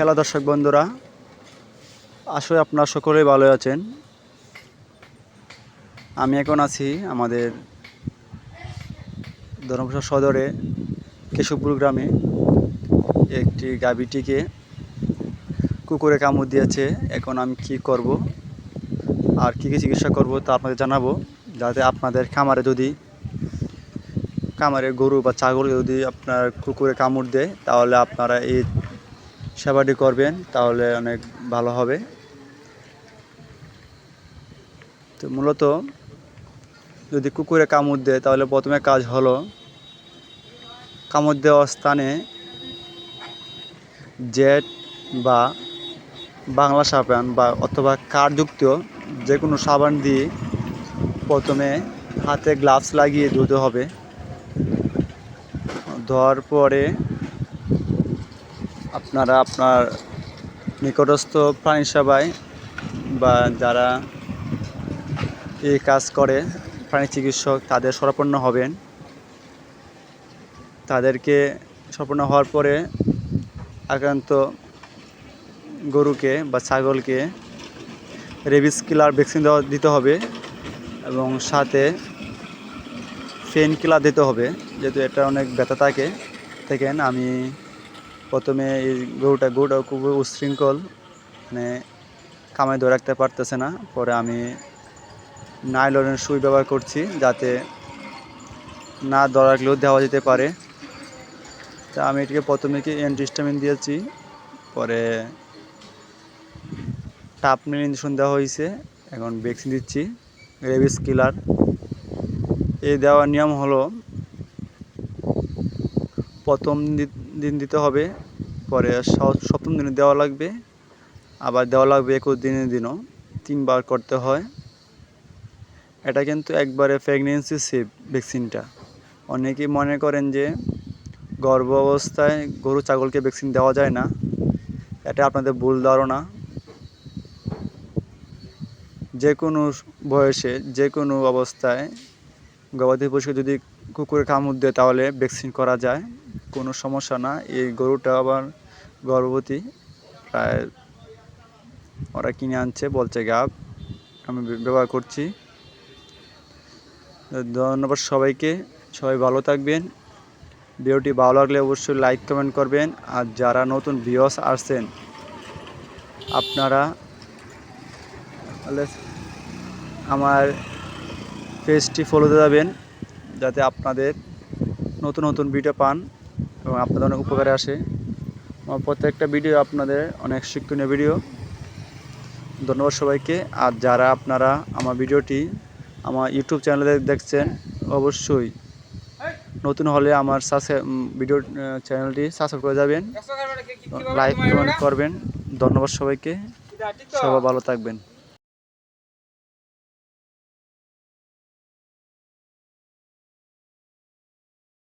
Hello দর্শক বন্ধুরা আসলে আপনারা সকলেই ভালো আছেন। আমি এখন আছি আমাদের ধর্মপুর সদরে কেশবপুর গ্রামে। একটি গাভীটিকে কুকুরে কামড় দিয়েছে। এখন আমি কি করব, আর কী কী চিকিৎসা করব তা আপনাদের জানাব। যাতে আপনাদের খামারে যদি, খামারে গরু বা ছাগল যদি আপনার কুকুরে কামড় দেয়, তাহলে আপনারা এই সেবাটি করবেন, তাহলে অনেক ভালো হবে। তো মূলত যদি কুকুরে কামড় দেয়, তাহলে প্রথমে কাজ হলো কামড় দেওয়ার স্থানে জেট বা বাংলা সাবান বা অথবা কারযুক্ত যে কোনো সাবান দিয়ে প্রথমে হাতে গ্লাভস লাগিয়ে ধুতে হবে। ধোয়ার পরে আপনারা আপনার নিকটস্থ প্রাণী সেবায় বা যারা এই কাজ করে, প্রাণী চিকিৎসক, তাদের সরাপন্ন হবেন। তাদেরকে সরাপন্ন হওয়ার পরে আক্রান্ত গরুকে বা ছাগলকে রেবিস কিলার ভ্যাকসিন দিতে হবে এবং সাথে পেন কিলার দিতে হবে, যেহেতু এটা অনেক ব্যথা থাকে। দেখেন আমি প্রথমে এই গরুটা গরুটা খুব উশৃঙ্খল মানে কামায় ধরে রাখতে পারতেছে না। পরে আমি নাইলনের সুই ব্যবহার করছি যাতে না ধরে রাখলেও দেওয়া যেতে পারে। তা আমি এটিকে প্রথমে কি অ্যান্টিস্টামিন দিয়েছি, পরে টাপনিল ইঞ্জেকশন দেওয়া হয়েছে, এখন ভ্যাকসিন দিচ্ছি, রেবিস কিলার। এই দেওয়ার নিয়ম হলো প্রথম দিন দিতে হবে, পরে সপ্তম দিনে দেওয়া লাগবে। আবার দেওয়া লাগবে একুশ দিনের দিনও, তিনবার করতে হয়। এটা কিন্তু একবারে প্রেগনেন্সি সেভ ভ্যাকসিনটা অনেকেই মনে করেন যে গর্ভ অবস্থায় গরু, ছাগলকে ভ্যাকসিন দেওয়া যায় না। এটা আপনাদের ভুল ধারণা। যে কোনো বয়সে যে কোনো অবস্থায় গবাদি পশুকে যদি কুকুরে কামড় দেয় তাহলে ভ্যাকসিন করা যায়, কোনো সমস্যা না। এই গরুটা আবার গর্ভবতী, প্রায় ওরা কিনে আনছে, বলছে গাব আমি ব্যবহার করছি। ধন্যবাদ সবাইকে, সবাই ভালো থাকবেন। ভিডিওটি ভালো লাগলে অবশ্যই লাইক কমেন্ট করবেন। আর যারা নতুন ভিউয়ার্স আসছেন, আপনারা আমার পেজটি ফলো দিয়ে যাবেন যাতে আপনাদের নতুন নতুন ভিডিও পান এবং আপনাদের অনেক উপকারে আসে। আমার প্রত্যেকটা ভিডিও আপনাদের অনেক শিক্ষণীয় ভিডিও ধন্যবাদ সবাইকে। আর যারা আপনারা আমার ভিডিওটি আমার ইউটিউব চ্যানেলে দেখছেন অবশ্যই নতুন হলে আমার ভিডিও চ্যানেলটি সাবস্ক্রাইব করে যাবেন। লাইক কমেন্ট করবেন। ধন্যবাদ সবাইকে। সবাই ভালো থাকবেন।